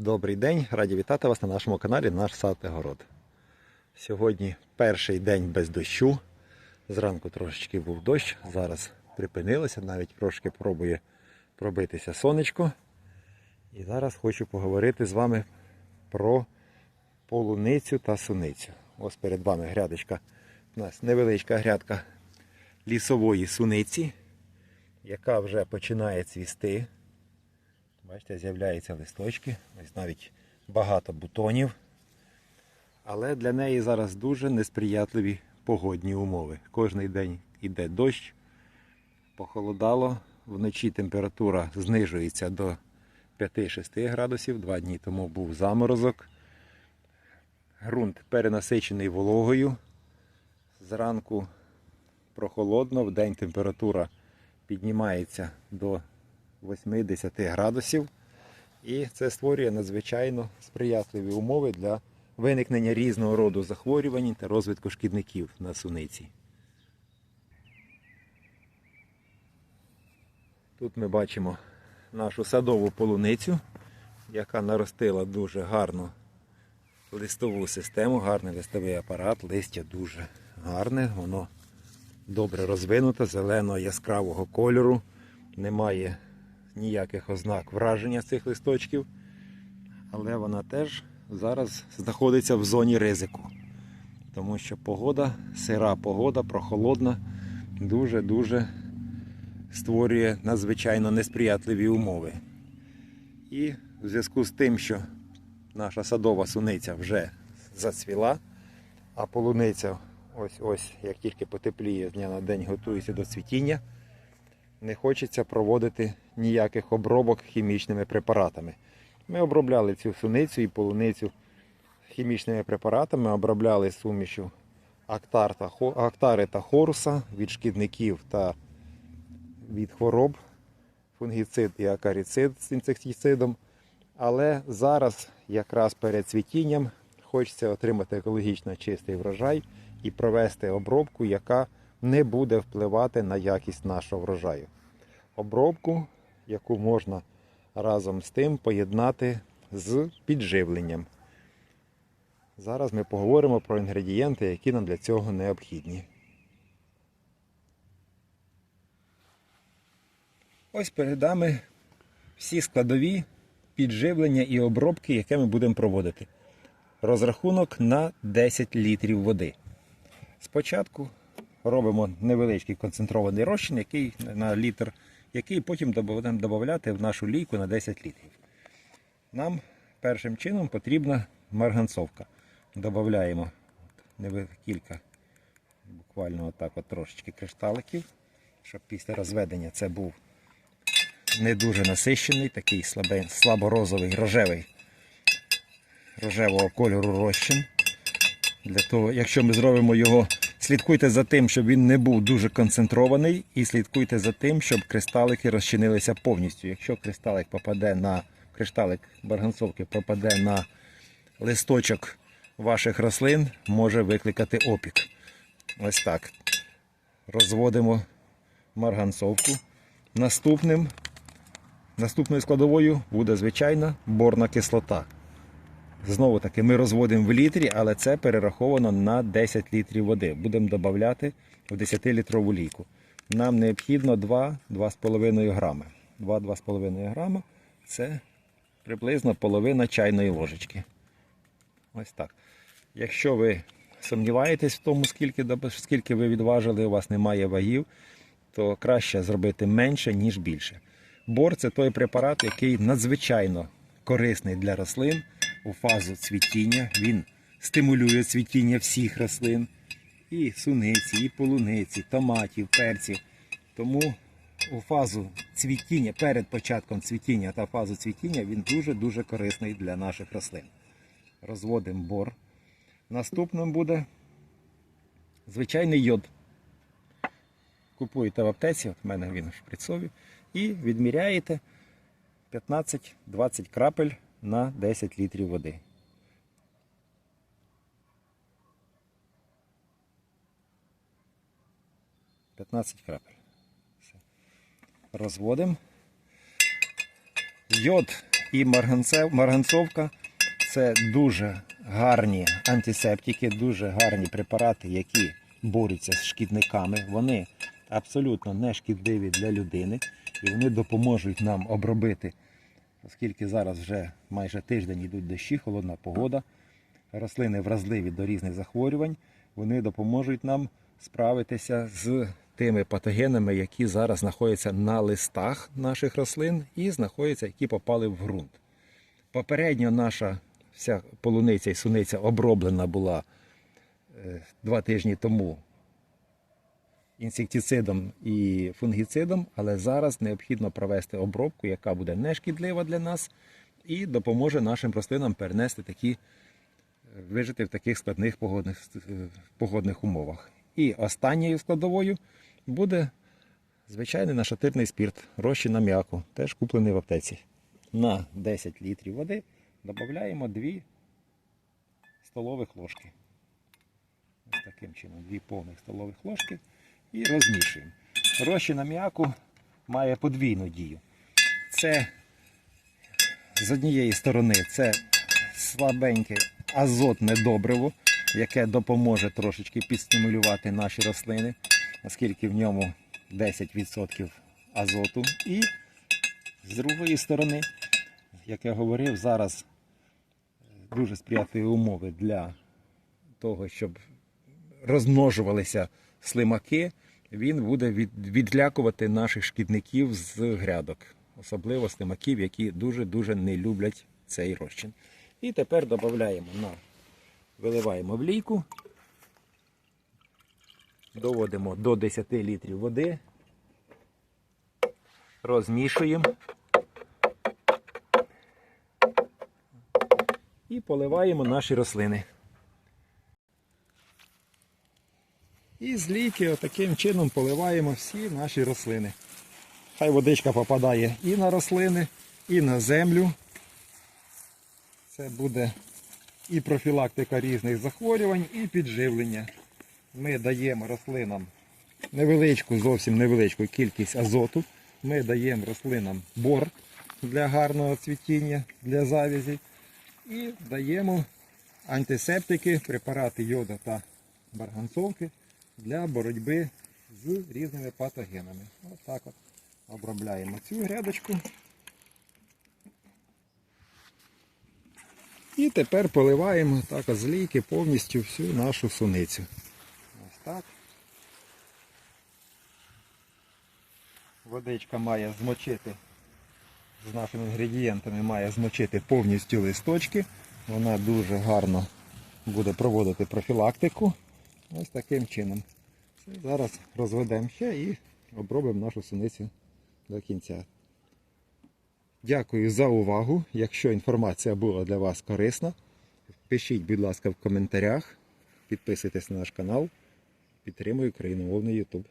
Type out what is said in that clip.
Добрий день, раді вітати вас на нашому каналі Наш сад і город. Сьогодні перший день без дощу. Зранку трошечки був дощ, зараз припинилося, навіть трошки пробує пробитися сонечко. І зараз хочу поговорити з вами про полуницю та суницю. Ось перед вами грядочка. У нас невеличка грядка лісової суниці, яка вже починає цвісти. Бачите, з'являються листочки, ось навіть багато бутонів. Але для неї зараз дуже несприятливі погодні умови. Кожний день йде дощ, похолодало, вночі температура знижується до 5-6 градусів. Два дні тому був заморозок. Грунт перенасичений вологою. Зранку прохолодно, в день температура піднімається до 8-10 градусів. І це створює надзвичайно сприятливі умови для виникнення різного роду захворювань та розвитку шкідників на суниці. Тут ми бачимо нашу садову полуницю, яка наростила дуже гарну листову систему, гарний листовий апарат, листя дуже гарне, воно добре розвинуте, зеленого яскравого кольору, немає ніяких ознак враження цих листочків, але вона теж зараз знаходиться в зоні ризику. Тому що погода, сира погода, прохолодна, дуже-дуже створює надзвичайно несприятливі умови. І в зв'язку з тим, що наша садова суниця вже зацвіла, а полуниця ось ось, як тільки потепліє з дня на день готується до цвітіння, не хочеться проводити ніяких обробок хімічними препаратами. Ми обробляли цю суницю і полуницю хімічними препаратами, обробляли та, актари та хоруса від шкідників та від хвороб, фунгіцид і акаріцид з інсектицидом. Але зараз, якраз перед цвітінням, хочеться отримати екологічно чистий врожай і провести обробку, яка не буде впливати на якість нашого врожаю. Обробку, яку можна разом з тим поєднати з підживленням. Зараз ми поговоримо про інгредієнти, які нам для цього необхідні. Ось перед нами всі складові підживлення і обробки, яке ми будемо проводити. Розрахунок на 10 літрів води. Спочатку робимо невеличкий концентрований розчин, який на літр, який потім будемо додати в нашу лійку на 10 літрів. Нам першим чином потрібна марганцовка. Додаємо кілька, буквально отак от трошечки кришталиків, щоб після розведення це був не дуже насищений, такий слабе, слаборозовий, рожевий, рожевого кольору розчин. Для того, якщо ми зробимо його, слідкуйте за тим, щоб він не був дуже концентрований, і слідкуйте за тим, щоб кристалики розчинилися повністю. Якщо кристалик попаде на кришталик барганцовки попаде на листочок ваших рослин, може викликати опік. Ось так. Розводимо марганцовку. Наступним, наступною складовою буде звичайна борна кислота. Знову таки, ми розводимо в літрі, але це перераховано на 10 літрів води. Будемо додати в 10-літрову лійку. Нам необхідно 2-2,5 грами. 2-2,5 грама це приблизно половина чайної ложечки. Ось так. Якщо ви сумніваєтесь в тому, скільки, скільки ви відважили, у вас немає вагів, то краще зробити менше, ніж більше. Бор це той препарат, який надзвичайно корисний для рослин у фазу цвітіння. Він стимулює цвітіння всіх рослин, і суниці, і полуниці, томатів, перців. Тому у фазу цвітіння, перед початком цвітіння та фазу цвітіння він дуже-дуже корисний для наших рослин. Розводимо бор. Наступним буде звичайний йод. Купуєте в аптеці, от в мене він в шприцові, і відміряєте 15-20 крапель на 10 літрів води. П'ятнадцять крапель. Все. Розводимо. Йод і марганцовка це дуже гарні антисептики, дуже гарні препарати, які борються з шкідниками. Вони абсолютно не шкідливі для людини і вони допоможуть нам обробити, оскільки зараз вже майже тиждень йдуть дощі, холодна погода. Рослини вразливі до різних захворювань, вони допоможуть нам справитися з тими патогенами, які зараз знаходяться на листах наших рослин і знаходяться, які попали в ґрунт. Попередньо наша вся полуниця і суниця оброблена була е, два тижні тому інсектицидом і фунгіцидом, але зараз необхідно провести обробку, яка буде нешкідлива для нас і допоможе нашим рослинам перенести такі, е, вижити в таких складних погодних, е, погодних умовах. І останньою складовою буде звичайний нашатирний спірт, розчин аміаку, теж куплений в аптеці. На 10 літрів води додаємо 2 столових ложки. Ось таким чином, 2 повних столових ложки і розмішуємо. Розчин аміаку має подвійну дію. Це з однієї сторони це слабеньке азотне добриво, яке допоможе трошечки підстимулювати наші рослини, оскільки в ньому 10% азоту. І з другої сторони, як я говорив, зараз дуже сприятливі умови для того, щоб розмножувалися слимаки, він буде відлякувати наших шкідників з грядок, особливо слимаків, які дуже-дуже не люблять цей розчин. І тепер додаємо на виливаємо в лійку, доводимо до 10 літрів води, розмішуємо і поливаємо наші рослини. І з лійки отаким чином поливаємо всі наші рослини. Хай водичка попадає і на рослини, і на землю. Це буде і профілактика різних захворювань, і підживлення. Ми даємо рослинам невеличку, зовсім невеличку кількість азоту. Ми даємо рослинам бор для гарного цвітіння, для завязі. І даємо антисептики, препарати йода та барганцовки для боротьби з різними патогенами. Ось так от обробляємо цю грядочку. І тепер поливаємо так з лійки повністю всю нашу суницю. Ось так. Водичка має змочити з нашими інгредієнтами має змочити повністю листочки. Вона дуже гарно буде проводити профілактику. Ось таким чином. Зараз розведемо ще і обробимо нашу суницю до кінця. Дякую за увагу. Якщо інформація була для вас корисна, пишіть, будь ласка, в коментарях, підписуйтесь на наш канал. Підтримую україномовний YouTube.